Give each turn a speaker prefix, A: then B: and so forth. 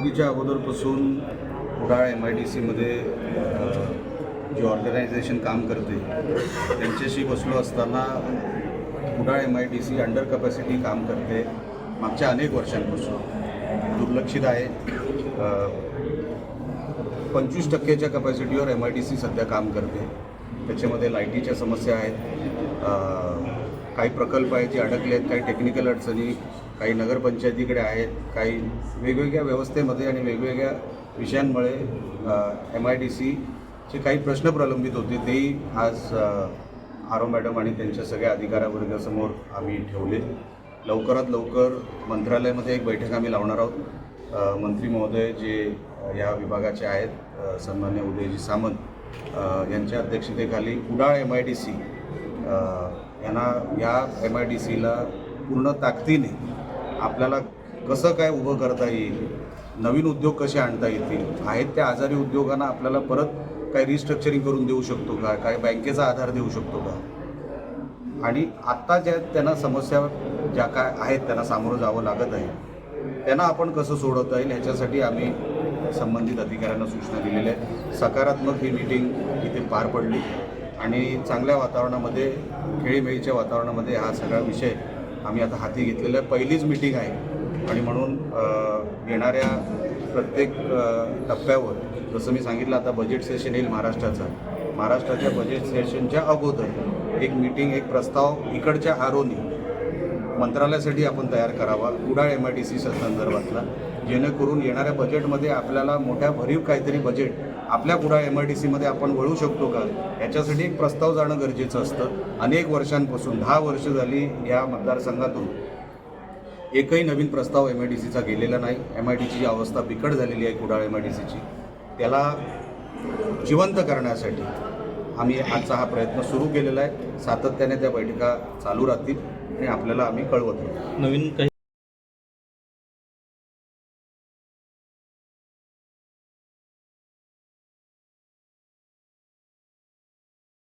A: निवडणुकीच्या अगोदरपासून Kudal M I D सीमध्ये जे ऑर्गनायझेशन काम करते त्यांच्याशी बसलो असताना Kudal M I D C under capacity काम करते मागच्या अनेक वर्षांपासून. दुर्लक्षित आहे. पंचवीस टक्क्याच्या कपॅसिटीवर एम आय डी सी सध्या काम करते. त्याच्यामध्ये लाईटीच्या समस्या आहेत. काही प्रकल्प आहेत जे अडकले आहेत काही टेक्निकल अडचणी. काही नगरपंचायतीकडे आहेत काही वेगवेगळ्या व्यवस्थेमध्ये आणि वेगवेगळ्या विषयांमुळे एम आय डी सीचे काही प्रश्न प्रलंबित होते तेही आज आरो मॅडम आणि त्यांच्या सगळ्या अधिकाऱ्यावर्गासमोर आम्ही ठेवले. लवकरात लवकर मंत्रालयामध्ये एक बैठक आम्ही लावणार आहोत. मंत्री महोदय जे या विभागाचे आहेत सन्मान्य उदयजी सामंत यांच्या अध्यक्षतेखाली Kudal M I D C यांना या एम आय डी सीला पूर्ण ताकदीने आपल्याला कसं काय उभं करता येईल? नवीन उद्योग कसे आणता येतील? आहेत त्या आजारी उद्योगांना आपल्याला परत काय रिस्ट्रक्चरिंग करून देऊ शकतो का? काय बँकेचा आधार देऊ शकतो का? आणि आत्ता ज्या त्यांना समस्या ज्या काय आहेत त्यांना सामोरं जावं लागत आहे त्यांना आपण कसं सोडवता येईल ह्याच्यासाठी आम्ही संबंधित अधिकाऱ्यांना सूचना दिलेल्या आहेत. सकारात्मक ही मीटिंग इथे पार पडली. आणि चांगल्या वातावरणामध्ये खेळीमेळीच्या वातावरणामध्ये हा सगळा विषय आम्ही आता हाती घेतलेलं पहिलीच मीटिंग आहे. आणि म्हणून येणाऱ्या प्रत्येक टप्प्यावर जसं मी सांगितलं आता बजेट सेशन येईल महाराष्ट्राचं. महाराष्ट्राच्या बजेट सेशनच्या अगोदर एक मीटिंग एक प्रस्ताव इकडच्या आरोनी मंत्रालयासाठी आपण तयार करावा. Kudal M I D C संदर्भातला. जेणेकरून येणाऱ्या बजेटमध्ये आपल्याला मोठ्या भरीव काहीतरी बजेट आपल्या कुडाळ एम आय डी सीमध्ये आपण वळू शकतो का? याच्यासाठी एक प्रस्ताव जाणं गरजेचं असतं. अनेक वर्षांपासून दहा वर्ष झाली या मतदारसंघातून. एकही नवीन प्रस्ताव एम आय डी सीचा गेलेला नाही. एम आय डी सीची अवस्था बिकट झालेली आहे कुडाळ एम आय डी सीची त्याला जिवंत करण्यासाठी आम्ही आजचा हा प्रयत्न सुरू केलेला आहे. सातत्याने त्या बैठका चालू राहतील. आणि आपल्याला आम्ही कळवत
B: नवीन काही